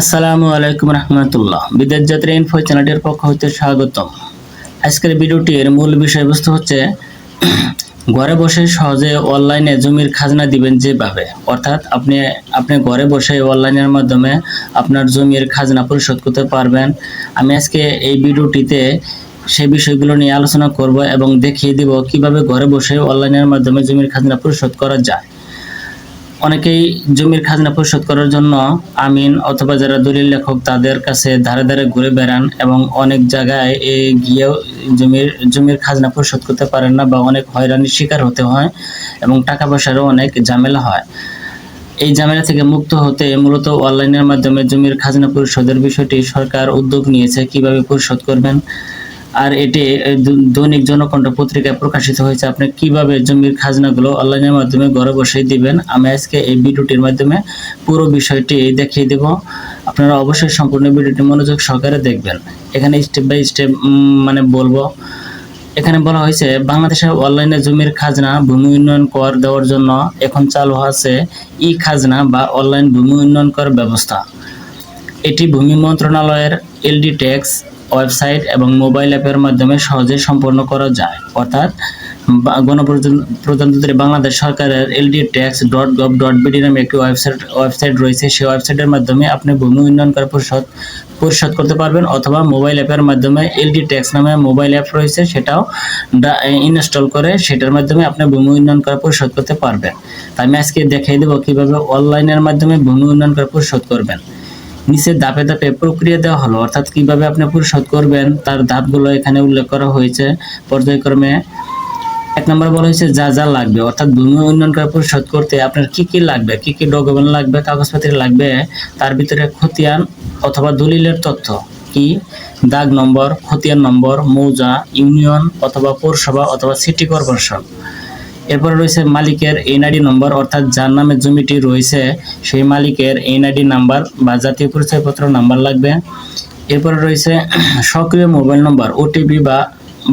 আসসালামু আলাইকুম রহমতুল্লাহ। বিদেশ যাত্রা ইনফো চ্যানেলটির পক্ষ হতে স্বাগতম। আজকের ভিডিওটির মূল বিষয়বস্তু হচ্ছে, ঘরে বসে সহজে অনলাইনে জমির খাজনা দিবেন যেভাবে। অর্থাৎ আপনি আপনি ঘরে বসে অনলাইনের মাধ্যমে আপনার জমির খাজনা পরিশোধ করতে পারবেন। আমি আজকে এই ভিডিওটিতে সেই বিষয়গুলো নিয়ে আলোচনা করব এবং দেখিয়ে দিব কীভাবে ঘরে বসে অনলাইনের মাধ্যমে জমির খাজনা পরিশোধ করা যায়। অনেকেই জমির খাজনা পরিশোধ করার জন্য আমিন অথবা যারা দলিল লেখক, তাদের কাছে ধারে ধারে ঘুরে বেড়ান এবং অনেক জায়গায় এ গিয়েও জমির জমির খাজনা পরিশোধ করতে পারেন না বা অনেক হয়রানির শিকার হতে হয় এবং টাকা পয়সারও অনেক ঝামেলা হয়। এই ঝামেলা থেকে মুক্ত হতে মূলত অনলাইনের মাধ্যমে জমির খাজনা পরিশোধের বিষয়টি সরকার উদ্যোগ নিয়েছে। কীভাবে পরিশোধ করবেন? আর এটি দৈনিক জনকণ্ঠ পত্রিকায় প্রকাশিত হয়েছে। আপনি কীভাবে জমির খাজনাগুলো অনলাইনের মাধ্যমে ঘরে বসেই দিবেন? আমি আজকে এই ভিডিওটির মাধ্যমে পুরো বিষয়টি দেখিয়ে দেব। আপনারা অবশ্যই সম্পূর্ণ ভিডিওটি মনোযোগ সহকারে দেখবেন। এখানে স্টেপ বাই স্টেপ মানে বলব। এখানে বলা হয়েছে, বাংলাদেশে অনলাইনে জমির খাজনা ভূমি উন্নয়ন কর দেওয়ার জন্য এখন চালু আছে ই খাজনা বা অনলাইন ভূমি উন্নয়ন কর ব্যবস্থা। এটি ভূমি মন্ত্রণালয়ের এলডি ট্যাক্স ওয়েবসাইট এবং মোবাইল অ্যাপের মাধ্যমে সহজে সম্পন্ন করা যায়। অর্থাৎ গণপ্রজাতন্ত্রী বাংলাদেশ সরকারের LD tax dot gov dot BD নামে একটি ওয়েবসাইট ওয়েবসাইট রয়েছে। সেই ওয়েবসাইটের মাধ্যমে আপনি ভূমি উন্নয়ন কর পরিশোধ পরিশোধ করতে পারবেন অথবা মোবাইল অ্যাপের মাধ্যমে এলডি ট্যাক্স নামে মোবাইল অ্যাপ রয়েছে, সেটাও ইনস্টল করে সেটার মাধ্যমে আপনি ভূমি উন্নয়ন কর পরিশোধ করতে পারবেন। আমি আজকে দেখিয়ে দেবো কীভাবে অনলাইনের মাধ্যমে ভূমি উন্নয়ন কর পরিশোধ করবেন। নিচে ধাপে ধাপে প্রক্রিয়া দেওয়া হলো। অর্থাৎ কীভাবে আপনি পরিশোধ করবেন, তার ধাপগুলো এখানে উল্লেখ করা হয়েছে। পর্যায়ক্রমে এক নম্বর বলা হয়েছে, যা যা লাগবে। অর্থাৎ ভূমি উন্নয়ন কর পরিশোধ করতে আপনার কি কি লাগবে, কি কি ডকুমেন্ট লাগবে, কাগজপত্র লাগবে, তার ভিতরে খতিয়ান অথবা দলিলের তথ্য কি? দাগ নম্বর, খতিয়ান নম্বর, মৌজা, ইউনিয়ন অথবা পৌরসভা অথবা সিটি কর্পোরেশন। এরপরে রয়েছে মালিকের এনআইডি নম্বর, অর্থাৎ যার নামে জমিটি রয়েছে, সেই মালিকের এনআইডি নাম্বার বা জাতীয় পরিচয়পত্র নাম্বার লাগবে। এরপরে রয়েছে সক্রিয় মোবাইল নম্বর ওটিপি বা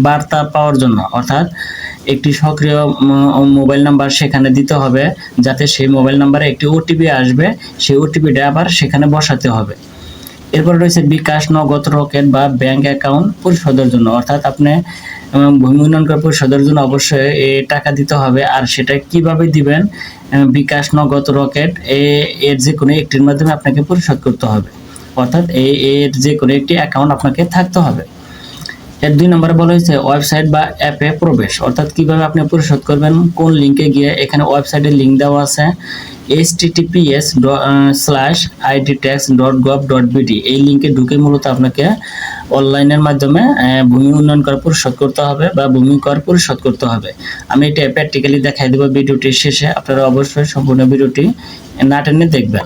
বার্তা পাওয়ার জন্য, অর্থাৎ একটি সক্রিয় মোবাইল নাম্বার সেখানে দিতে হবে, যাতে সেই মোবাইল নাম্বারে একটি ওটিপি আসবে, সেই ওটিপিটা আবার সেখানে বসাতে হবে। এরপর রয়েছে বিকাশ, নগদ, রকেট বা ব্যাংক অ্যাকাউন্ট পরিশোধের জন্য, অর্থাৎ আপনি উম, ভূমি উন্নয়ন কর পরিশোধের জন্য অবশ্যই টাকা দিতে হবে। আর সেটা কীভাবে দিবেন? বিকাশ নগদ রকেট এ এর যে কোনো একটির মাধ্যমে আপনাকে পরিশোধ করতে হবে। অর্থাৎ এর যে কোনো একটি অ্যাকাউন্ট আপনাকে থাকতে হবে। এর দুই নম্বরে বলা হয়েছে ওয়েবসাইট বা অ্যাপে প্রবেশ। অর্থাৎ কীভাবে আপনি পরিশোধ করবেন? কোন লিঙ্কে গিয়ে এখানে ওয়েবসাইটের লিঙ্ক দেওয়া আছে? Https slash ID tax dot gov dot এই লিঙ্কে ঢুকে মূলত আপনাকে অনলাইনের মাধ্যমে ভূমি উন্নয়ন কর পরিশোধ করতে হবে বা ভূমি কর পরিশোধ করতে হবে। আমি এটা প্র্যাকটিক্যালি দেখাই দেবো ভিডিওটির শেষে। আপনারা অবশ্যই সম্পূর্ণ ভিডিওটি না টেনে দেখবেন।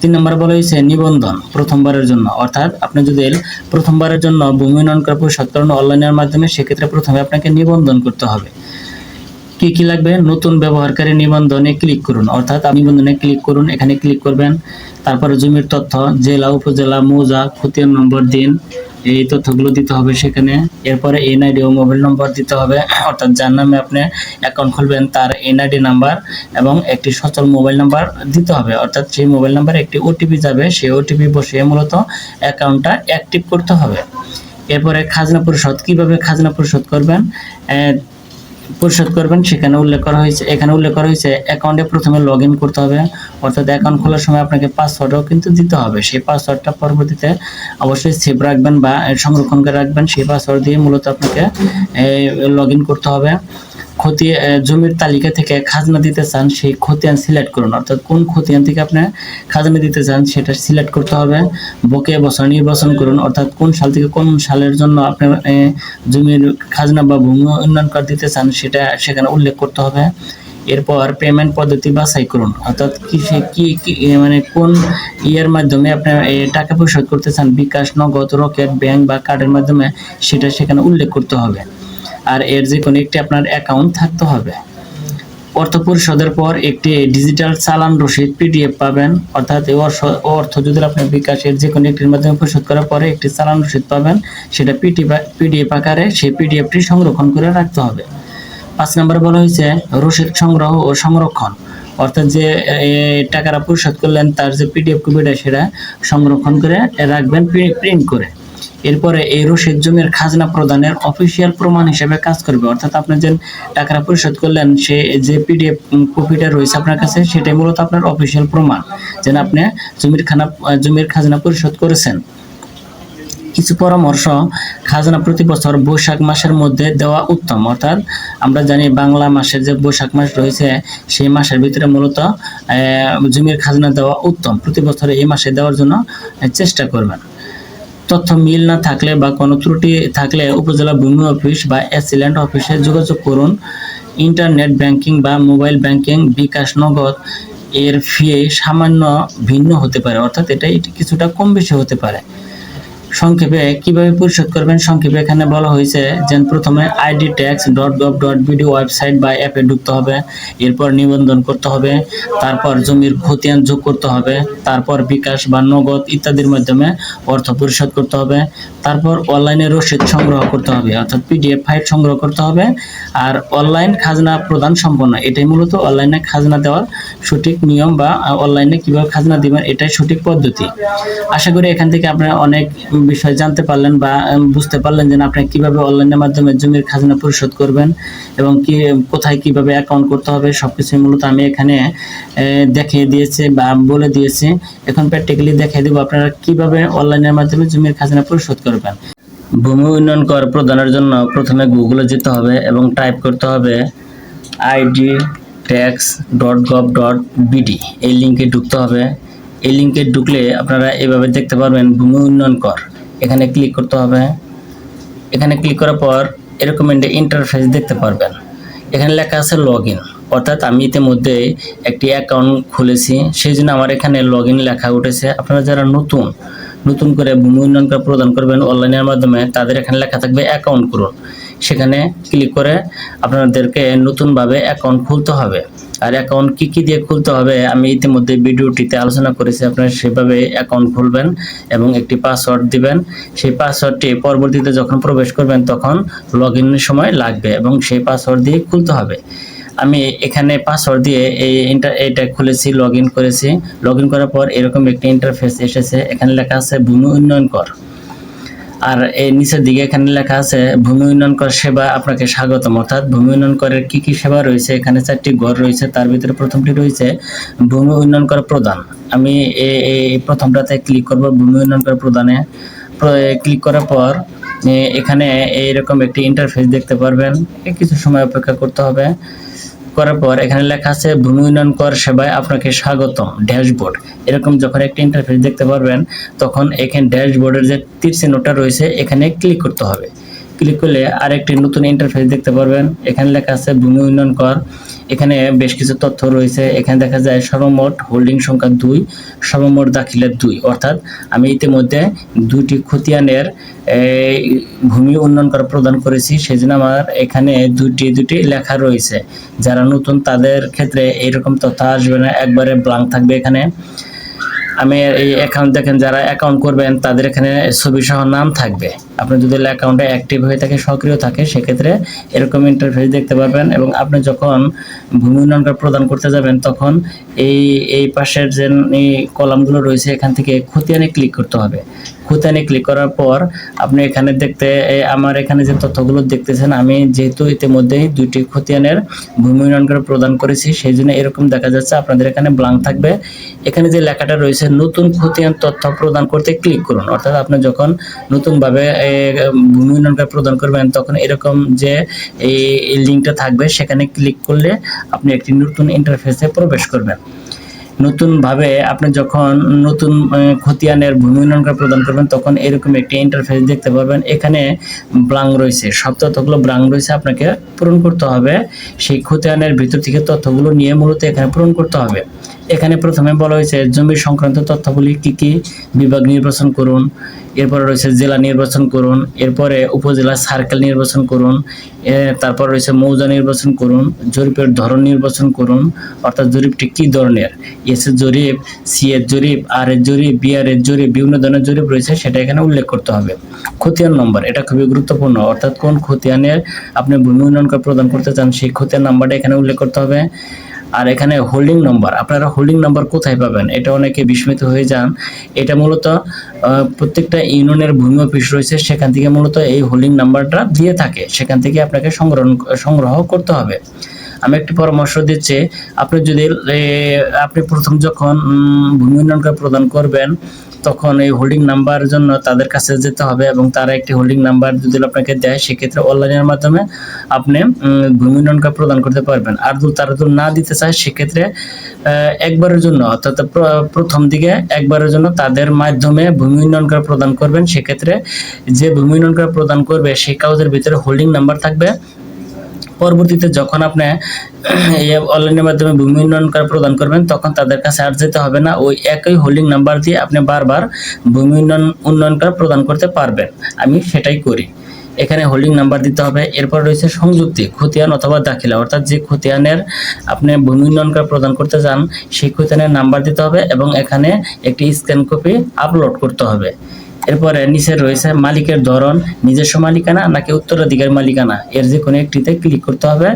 তিন নম্বর বলা হয়েছে নিবন্ধন প্রথমবারের জন্য। অর্থাৎ আপনি যদি প্রথমবারের জন্য ভূমি উন্নয়ন কর পরিশোধ করেন অনলাইনের মাধ্যমে, সেক্ষেত্রে প্রথমে আপনাকে নিবন্ধন করতে হবে। কি কি লাগবে? নতুন ব্যবহারকারী নিবন্ধনে ক্লিক করুন। অর্থাৎ নিবন্ধনে ক্লিক করুন, এখানে ক্লিক করবেন। তারপরে জমির তথ্য, জেলা, উপজেলা, মৌজা, খতিয়ান নম্বর দিন, এই তথ্যগুলো দিতে হবে সেখানে। এরপরে এনআইডি ও মোবাইল নম্বর দিতে হবে। অর্থাৎ যার নামে আপনি অ্যাকাউন্ট খুলবেন, তার এনআইডি নাম্বার এবং একটি সচল মোবাইল নাম্বার দিতে হবে। অর্থাৎ সেই মোবাইল নাম্বারে একটি ওটিপি যাবে। সেই ওটিপি বসিয়ে মূলত অ্যাকাউন্টটা অ্যাক্টিভ করতে হবে। এরপরে খাজনা পরিশোধ, কীভাবে খাজনা পরিশোধ করবেন? পরিশোধ করবেন, সেখানে উল্লেখ করা হয়েছে, এখানে উল্লেখ করা হয়েছে অ্যাকাউন্টে প্রথমে লগ করতে হবে। অর্থাৎ অ্যাকাউন্ট খোলার সময় আপনাকে পাসওয়ার্ডও কিন্তু দিতে হবে। সেই পাসওয়ার্ডটা পরবর্তীতে অবশ্যই সেভ রাখবেন বা সংরক্ষণ করে রাখবেন। সেই পাসওয়ার্ড দিয়ে মূলত আপনাকে লগ করতে হবে। আহ, জমির তালিকা থেকে খাজনা দিতে চান সেই খতিয়ান সিলেক্ট করুন। অর্থাৎ কোন খতিয়ান থেকে আপনি খাজনা দিতে চান সেটা সিলেক্ট করতে হবে। বকেয়া বছর নির্বাচন করুন। অর্থাৎ কোন সাল থেকে কোন সালের জন্য আপনি জমির খাজনা বা ভূমি উন্নয়ন কর দিতে চান সেটা সেখানে উল্লেখ করতে হবে। এরপর পেমেন্ট পদ্ধতি বাছাই করুন। অর্থাৎ কি সে- কি কি মানে কোন ইয়ের মাধ্যমে আপনি টাকা পরিশোধ করতে চান বিকাশ নগদ রকেট ব্যাংক বা কার্ডের মাধ্যমে সেটা সেখানে উল্লেখ করতে হবে। আর এর যে কোনো একটি আপনার অ্যাকাউন্ট থাকতে হবে। অর্থ পরিশোধের পর একটি ডিজিটাল চালান রসিদ পিডিএফ পাবেন। অর্থাৎ অর্থ- যদি আপনি বিকাশের যে কোনো একটির মাধ্যমে পরিশোধ করার পরে একটি চালান রসিদ পাবেন, সেটা পিটি পিডিএফ আকারে সেই পিডিএফটি সংরক্ষণ করে রাখতে হবে। পাঁচ নম্বরে বলা হয়েছে রসিদ সংগ্রহ ও সংরক্ষণ। অর্থাৎ যে টাকাটা পরিশোধ করলেন তার যে পিডিএফ কপিটা সেটা সংরক্ষণ করে রাখবেন প্রিন্ট করে। এরপরে এই রসিদ জমির খাজনা প্রদানের অফিসিয়াল প্রমাণ হিসেবে কাজ করবে। অর্থাৎ আপনি যে টাকাটা পরিশোধ করলেন, সে যে পিডিএফ কপিটা রয়েছে আপনার কাছে, সেটাই মূলত আপনার অফিসিয়াল প্রমাণ। যেন আপনি জমির খানা, জমির খাজনা পরিশোধ করেছেন। কিছু পরামর্শ, খাজনা প্রতি বছর বৈশাখ মাসের মধ্যে দেওয়া উত্তম। অর্থাৎ আমরা জানি বাংলা মাসের যে বৈশাখ মাস রয়েছে, সেই মাসের ভিতরে মূলত জমির খাজনা দেওয়া উত্তম। প্রতি বছর এই মাসে দেওয়ার জন্য চেষ্টা করবেন। তথ্য মিল না থাকলে বা কোনো ত্রুটি থাকলে উপজেলা ভূমি অফিস বা অ্যাসিলেন্ট অফিসে যোগাযোগ করুন। ইন্টারনেট ব্যাংকিং বা মোবাইল ব্যাংকিং বিকাশ নগদ এর ফি সামান্য ভিন্ন হতে পারে, অর্থাৎ এটা কিছুটা কম বেশি হতে পারে। সংক্ষেপে কীভাবে পরিশোধ করবেন? সংক্ষেপে এখানে বলা হয়েছে যে প্রথমে ID tax dot gov dot BD website বা অ্যাপে ঢুকতে হবে, এরপর নিবন্ধন করতে হবে, তারপর জমির খতিয়ান যোগ করতে হবে, তারপর বিকাশ বা নগদ ইত্যাদির মাধ্যমে অর্থ পরিশোধ করতে হবে, তারপর অনলাইনে রসিদ সংগ্রহ করতে হবে, অর্থাৎ পিডিএফ ফাইল সংগ্রহ করতে হবে, আর অনলাইন খাজনা প্রদান সম্পন্ন, এটাই মূলত অনলাইনে খাজনা দেওয়ার সঠিক নিয়ম বা অনলাইনে কীভাবে খাজনা দিবেন, এটাই সঠিক পদ্ধতি। আশা করি এখান থেকে আপনারা অনেক বিষয় জানতে পারলেন বা বুঝতে পারলেন যে আপনি কীভাবে অনলাইনের মাধ্যমে জমির খাজনা পরিশোধ করবেন এবং কি, কোথায় কীভাবে অ্যাকাউন্ট করতে হবে সবকিছু মূলত আমি এখানে দেখিয়ে দিয়েছি বা বলে দিয়েছি। এখন প্র্যাকটিক্যালি দেখিয়ে দেবো আপনারা কীভাবে অনলাইনের মাধ্যমে জমির খাজনা পরিশোধ করবেন। ভূমি উন্নয়ন কর প্রদানের জন্য প্রথমে গুগলে যেতে হবে এবং টাইপ করতে হবে ID tax dot gov dot BD এই লিঙ্কে ঢুকতে হবে। এই লিঙ্কে ঢুকলে আপনারা এভাবে দেখতে পারবেন ভূমি উন্নয়ন কর। এখানে ক্লিক করতে হবে। এখানে ক্লিক করার পর এরকম ইন্টারফেস দেখতে পারবেন। এখানে লেখা আছে লগ ইন অর্থাৎ আমি ইতিমধ্যে একটি অ্যাকাউন্ট খুলেছি, সেই জন্য আমার এখানে লগ ইন লেখা উঠেছে। আপনারা যারা নতুন নতুন করে ভূমি উন্নয়ন প্রদান করবেন অনলাইনের মাধ্যমে, তাদের এখানে লেখা থাকবে অ্যাকাউন্ট করুন। সেখানে ক্লিক করে আপনাদেরকে নতুনভাবে অ্যাকাউন্ট খুলতে হবে। আর অ্যাকাউন্ট কি কি দিয়ে খুলতে হবে, আমি ইতিমধ্যে ভিডিওটিতে আলোচনা করেছি, আপনারা সেভাবে অ্যাকাউন্ট খুলবেন এবং একটি পাসওয়ার্ড দিবেন। সেই পাসওয়ার্ডটি পরবর্তীতে যখন প্রবেশ করবেন, তখন লগ ইনের সময় লাগবে এবং সেই পাসওয়ার্ড দিয়ে খুলতে হবে। আমি এখানে পাসওয়ার্ড দিয়ে এই ইন্টার এটা খুলেছি লগ করেছি। লগ করার পর এরকম একটি ইন্টারফেস এসেছে, এখানে লেখা আছে ভূমি উন্নয়ন কর। আর এই নিচের দিকে এখানে লেখা আছে, ভূমি উন্নয়ন কর সেবা, আপনাকে স্বাগতম। অর্থাৎ ভূমি উন্নয়ন করের কি কি সেবা রয়েছে? এখানে চারটি ঘর রয়েছে, তার ভিতরে প্রথমটি রয়েছে, ভূমি উন্নয়ন কর প্রদান। আমি এই প্রথমটাতে ক্লিক করব, ভূমি উন্নয়ন কর প্রদানে। ক্লিক করার পর এখানে এইরকম একটি ইন্টারফেস দেখতে পারবেন। কিছু সময় অপেক্ষা করতে হবে। করার পর এখানে লেখা আছে, ভূমি উন্নয়ন কর সেবায় আপনাকে স্বাগতম ড্যাশবোর্ড। এরকম যখন একটা ইন্টারফেস দেখতে পারবেন, তখন এখানে ড্যাশবোর্ডের যে তীর চিহ্নটা রয়েছে, এখানে ক্লিক করতে হবে। ক্লিক করলে আরেকটি নতুন ইন্টারফেস দেখতে পারবেন। এখানে লেখা আছে, ভূমি উন্নয়ন কর। এখানে বেশ কিছু তথ্য রয়েছে। এখানে দেখা যায় সর্বমোট হোল্ডিং সংখ্যা দুই, সর্বমোট দাখিলের দুই। অর্থাৎ আমি ইতিমধ্যে দুইটি খতিয়ানের ভূমি উন্নয়ন করা প্রদান করেছি। সেজন্য আমার এখানে দুইটি দুটি লেখা রয়েছে। যারা নতুন তাদের ক্ষেত্রে এইরকম তথ্য আসবে না। একবারে ব্লাঙ্ক থাকবে এখানে। আমি এই অ্যাকাউন্ট দেখেন, যারা অ্যাকাউন্ট করবেন, তাদের এখানে ছবি সহ নাম থাকবে। আপনি যদি অ্যাকাউন্টে অ্যাক্টিভ হয়ে থাকে, সক্রিয় থাকে, সেক্ষেত্রে এরকম ইন্টারফেস দেখতে পারবেন এবং আপনি যখন ভূমি উন্নয়ন কার্ড প্রদান করতে যাবেন, তখন এই এই পাশের যে কলামগুলো রয়েছে, এখান থেকে খতিয়ানে ক্লিক করতে হবে। খতিয়ানে ক্লিক করার পর আপনি এখানে দেখতে আমার এখানে যে তথ্যগুলো দেখতেছেন, আমি যেহেতু ইতিমধ্যেই দুইটি খতিয়ানের ভূমি উন্নয়ন কার্ড প্রদান করেছি, সেই জন্য এরকম দেখা যাচ্ছে আপনাদের এখানে ব্লাঙ্ক থাকবে। এখানে যে লেখাটা রয়েছে, নতুন খতিয়ান তথ্য প্রদান করতে ক্লিক করুন। অর্থাৎ আপনি যখন নতুনভাবে ভূমি উন্নয়ন কার্ড প্রদান করবেন, তখন এরকম যে, এই লিঙ্কটা থাকবে, সেখানে ক্লিক করলে আপনি একটি নতুন ইন্টারফেসে প্রবেশ করবেন। নতুনভাবে আপনি যখন নতুন খতিয়ানের ভূমি উন্নয়ন কার্ড প্রদান করবেন, তখন এরকম একটি ইন্টারফেস দেখতে পারবেন। এখানে ব্লাং রয়েছে। সব তথ্যগুলো ব্লাং রয়েছে, আপনাকে পূরণ করতে হবে। সেই খতিয়ানের ভিতর থেকে তথ্যগুলো নিয়ে মূলত এখানে পূরণ করতে হবে। এখানে প্রথমে বলা হয়েছে জমি সংক্রান্ত তথ্যাবলী কি কি, বিভাগ নির্বাচন করুন, এরপরে রয়েছে জেলা নির্বাচন করুন, এরপরে উপজেলা সার্কেল নির্বাচন করুন তারপর রয়েছে মৌজা নির্বাচন করুন, জরিপের ধরন নির্বাচন করুন, অর্থাৎ জরিপটি কি ধরনের? এস এর জরিপ সি এর জরিপ আর এর জরিপ বি আর এর জরিপ, বিভিন্ন ধরনের জরিপ রয়েছে, সেটা এখানে উল্লেখ করতে হবে। খতিয়ান নম্বর এটা খুবই গুরুত্বপূর্ণ, অর্থাৎ কোন খতিয়ানের আপনি ভূমি উন্নয়ন প্রদান করতে চান, সেই খতিয়ান নাম্বারটা এখানে উল্লেখ করতে হবে। আর এখানে হোল্ডিং নাম্বার আপনারা হোল্ডিং নাম্বার কোথায় পাবেন? এটা অনেকে বিস্মিত হয়ে যান। এটা মূলত প্রত্যেকটা ইউনিয়নের ভূমি অফিস রয়েছে, সেখান থেকে মূলত এই হোল্ডিং নাম্বারটা দিয়ে থাকে। সেখান থেকে আপনাকে সংগ্রহ সংগ্রহ করতে হবে। আমি একটি পরামর্শ দিচ্ছি, আপনি যদি আপনি প্রথম যখন ভূমি উন্নয়ন প্রদান করবেন, তখন এই হোল্ডিং নাম্বার জন্য তাদের কাছে যেতে হবে এবং তারা একটি হোল্ডিং নাম্বার যদি আপনাকে দেয়, সেক্ষেত্রে অনলাইনের মাধ্যমে আপনি ভূমি উন্নয়ন প্রদান করতে পারবেন। আর যদি তারা যদি না দিতে চায়, সেক্ষেত্রে একবারের জন্য, অর্থাৎ প্র- প্রথম দিকে একবারের জন্য তাদের মাধ্যমে ভূমি উন্নয়ন প্রদান করবেন। সেক্ষেত্রে যে ভূমি উন্নয়ন প্রদান করবে, সেই কাগজের ভিতরে হোল্ডিং নাম্বার থাকবে। পরবর্তীতে যখন আপনি এই অনলাইনের মাধ্যমে ভূমি উন্নয়ন কার্ড প্রদান করবেন, তখন তাদের কাছে আর যেতে হবে না। ওই একই হোল্ডিং নাম্বার দিয়ে আপনি বারবার ভূমি উন্নয়ন উন্নয়ন কার্ড প্রদান করতে পারবেন। আমি সেটাই করি। এখানে হোল্ডিং নাম্বার দিতে হবে। এরপর রয়েছে সংযুক্তি, খতিয়ান অথবা দাখিলা। অর্থাৎ যে খতিয়ানের আপনি ভূমি উন্নয়ন কার্ড প্রদান করতে চান, সেই খতিয়ানের নাম্বার দিতে হবে এবং এখানে একটি স্ক্যান কপি আপলোড করতে হবে। এরপরে নিচে রয়েছে মালিকের ধরন, নিজস্ব মালিকানা নাকি উত্তরাধিকার মালিকানা? এর যে কোনো একটিতে ক্লিক করতে হবে।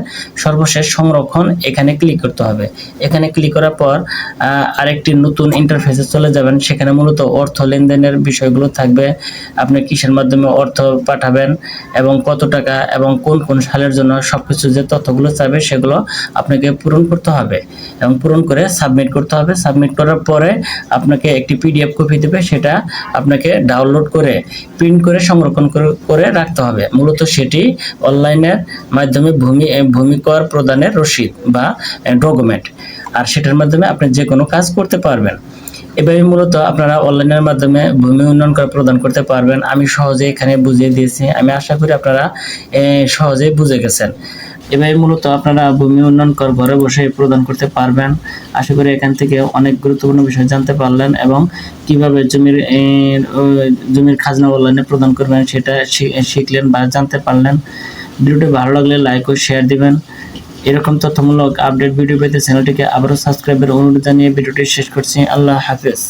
সর্বশেষ সংরক্ষণ এখানে ক্লিক করতে হবে। এখানে ক্লিক করার পর আরেকটি নতুন ইন্টারফেসে চলে যাবেন। সেখানে মূলত অর্থ লেনদেনের বিষয়গুলো থাকবে। আপনি কিসের মাধ্যমে অর্থ পাঠাবেন এবং কত টাকা এবং কোন কোন সালের জন্য সবকিছু যে তথ্যগুলো চাইবে সেগুলো আপনাকে পূরণ করতে হবে এবং পূরণ করে সাবমিট করতে হবে। সাবমিট করার পরে আপনাকে একটি পিডিএফ কপি দেবে। সেটা আপনাকে ডাউনলোড করে প্রিন্ট করে সংরক্ষণ করে- রাখতে হবে। মূলত সেটি অনলাইনের মাধ্যমে ভূমি এ, ভূমি কর প্রদানের রসিদ বা ডকুমেন্ট আর সেটার মাধ্যমে আপনি যে কোনো কাজ করতে পারবেন। এভাবে মূলত আপনারা অনলাইনের মাধ্যমে ভূমি উন্নয়ন কর প্রদান করতে পারবেন। আমি সহজে এখানে বুঝিয়ে দিয়েছি। আমি আশা করি আপনারা সহজেই বুঝে গেছেন। এভাবে মূলত আপনারা ভূমি উন্নয়ন কর ঘরে বসে প্রদান করতে পারবেন। আশা করি এখান থেকে অনেক গুরুত্বপূর্ণ বিষয় জানতে পারলেন এবং কীভাবে জমির জমির খাজনা অনলাইনে প্রদান করবেন সেটা শিখলেন বা জানতে পারলেন। ভিডিওটি ভালো লাগলে লাইক ও শেয়ার দিবেন। এরকম তথ্যমূলক আপডেট ভিডিও পেতে চ্যানেলটিকে আবারও সাবস্ক্রাইবের অনুরোধ জানিয়ে ভিডিওটি শেষ করছি। আল্লাহ হাফেজ।